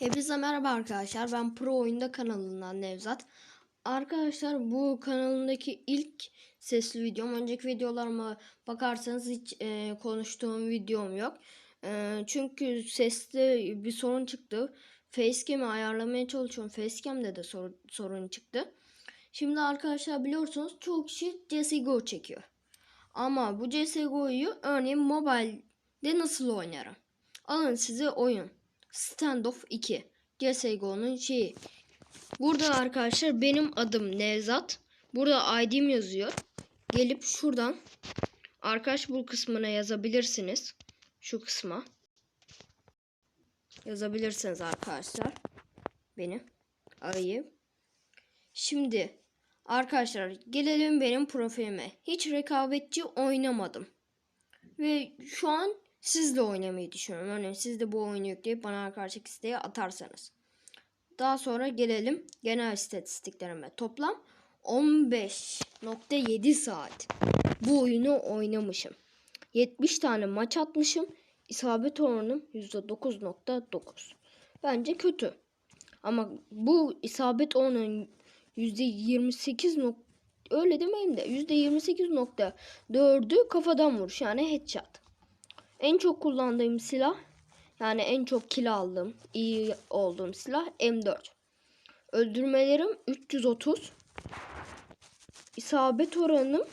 Hepinize merhaba arkadaşlar. Ben Pro Oyunda kanalından Nevzat. Arkadaşlar bu kanalımdaki ilk sesli videom. Önceki videolarıma bakarsanız hiç e, konuştuğum videom yok. E, çünkü seste bir sorun çıktı. Facecam'i ayarlamaya çalışıyorum. Facecam'de de sor- sorun çıktı. Şimdi arkadaşlar biliyorsunuz çok kişi CSGO çekiyor. Ama bu CSGO'yu örneğin mobilde nasıl oynarım? Alın size oyun. Standoff 2. CSGO'nun şeyi. Burada arkadaşlar benim adım Nevzat. Burada ID'm yazıyor. Gelip şuradan arkadaş bu kısmına yazabilirsiniz. Şu kısma. Yazabilirsiniz arkadaşlar. Beni arayıp. Şimdi arkadaşlar gelelim benim profilime. Hiç rekabetçi oynamadım. Ve şu an sizle oynamayı düşünüyorum. Örneğin siz de bu oyunu yükleyip bana arkadaşlık isteği atarsanız. Daha sonra gelelim genel istatistiklerime. Toplam 15.7 saat bu oyunu oynamışım. 70 tane maç atmışım. İsabet oranım %9.9. Bence kötü. Ama bu isabet oranının %28 nok öyle demeyeyim de %28.4'ü kafadan vuruş yani headshot. En çok kullandığım silah yani en çok kill aldığım, iyi olduğum silah M4. Öldürmelerim 330. İsabet oranım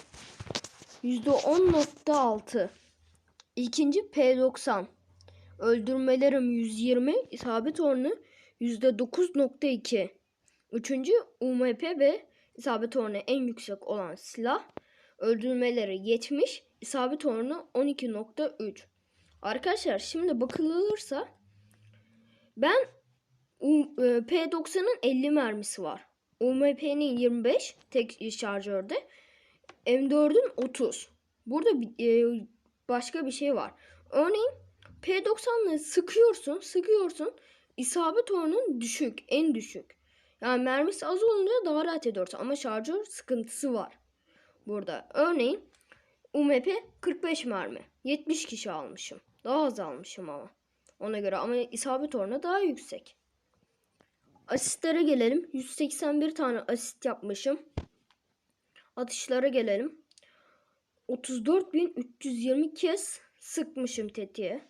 %10.6. İkinci P90. Öldürmelerim 120. İsabet oranı %9.2. Üçüncü UMP ve isabet oranı en yüksek olan silah. Öldürmeleri 70. İsabet oranı 12.3. Arkadaşlar şimdi bakılırsa ben e, P90'ın 50 mermisi var. UMP'nin 25 tek şarjörde. M4'ün 30. Burada e, başka bir şey var. Örneğin P90'la sıkıyorsun, sıkıyorsun. İsabet oranın düşük, en düşük. Yani mermisi az olunca daha rahat ediyorsun ama şarjör sıkıntısı var. Burada örneğin UMP 45 mermi. 70 kişi almışım. Daha az almışım ama. Ona göre ama isabet oranı daha yüksek. Asistlere gelelim. 181 tane asist yapmışım. Atışlara gelelim. 34.320 kez sıkmışım tetiğe.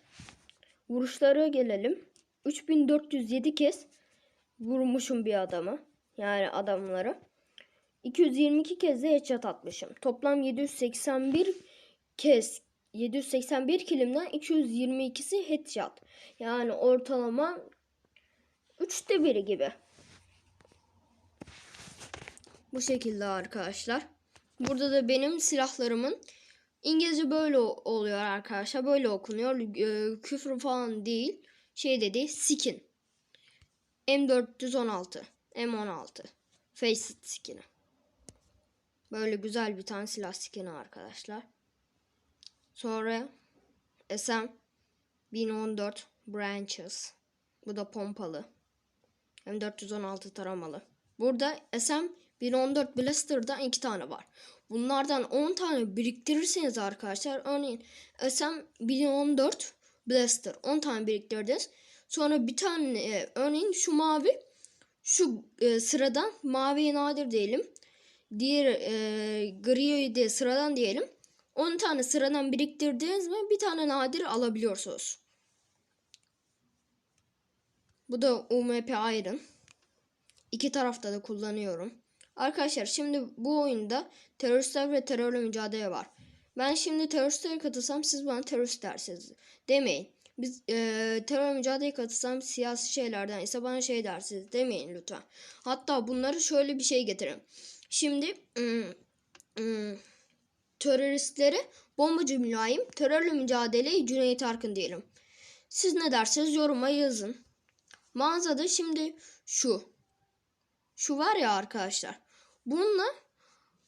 Vuruşlara gelelim. 3407 kez vurmuşum bir adama. Yani adamlara. 222 kez de headshot atmışım. Toplam 781 kez 781 kilimden 222'si headshot. Yani ortalama 3'te biri gibi. Bu şekilde arkadaşlar. Burada da benim silahlarımın İngilizce böyle oluyor arkadaşlar. Böyle okunuyor. Ee, küfür falan değil. Şey dedi skin. M416. M16. Faceit skin'i. Böyle güzel bir tane silah skin'i arkadaşlar. Sonra SM 1014 Branches. Bu da pompalı. M416 taramalı. Burada SM 1014 Blaster'dan iki tane var. Bunlardan 10 tane biriktirirseniz arkadaşlar örneğin SM 1014 Blaster 10 tane biriktirdiniz. Sonra bir tane e, örneğin şu mavi şu e, sıradan mavi nadir diyelim. Diğer e, gri de sıradan diyelim. 10 tane sıradan biriktirdiniz mi bir tane nadir alabiliyorsunuz. Bu da UMP Iron. İki tarafta da kullanıyorum. Arkadaşlar şimdi bu oyunda teröristler ve terörle mücadele var. Ben şimdi teröristlere katılsam siz bana terörist dersiniz. Demeyin. Biz e, terör mücadeleye katılsam siyasi şeylerden ise bana şey dersiniz. Demeyin lütfen. Hatta bunları şöyle bir şey getirin. Şimdi ım, ım, teröristlere bombacı mülayim, terörle mücadeleyi Cüneyt Arkın diyelim. Siz ne dersiniz yoruma yazın. Mağazada şimdi şu. Şu var ya arkadaşlar. Bununla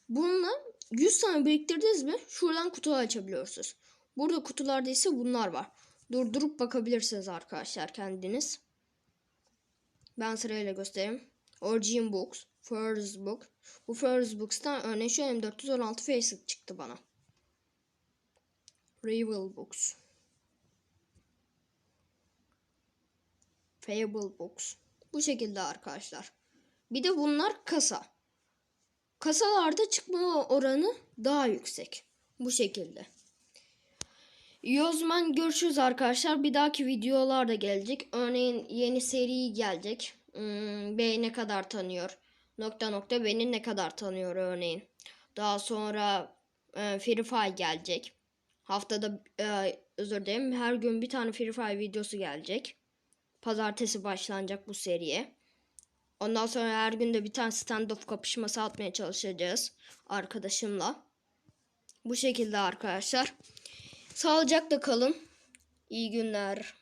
bununla 100 tane biriktirdiniz mi şuradan kutu açabiliyorsunuz. Burada kutularda ise bunlar var. Durdurup bakabilirsiniz arkadaşlar kendiniz. Ben sırayla göstereyim. Origin Books, First Book. Bu First Books'tan örneğin şu M416 Faceit çıktı bana. Rival Books. Fable Box. Bu şekilde arkadaşlar. Bir de bunlar kasa. Kasalarda çıkma oranı daha yüksek. Bu şekilde. Zaman görüşürüz arkadaşlar. Bir dahaki videolar da gelecek. Örneğin yeni seri gelecek. Hmm, ne kadar tanıyor? Nokta nokta beni ne kadar tanıyor örneğin. Daha sonra e, Free Fire gelecek. Haftada e, özür dilerim her gün bir tane Free Fire videosu gelecek. Pazartesi başlanacak bu seriye. Ondan sonra her gün de bir tane stand-off kapışması atmaya çalışacağız arkadaşımla. Bu şekilde arkadaşlar. Sağlıcakla kalın. İyi günler.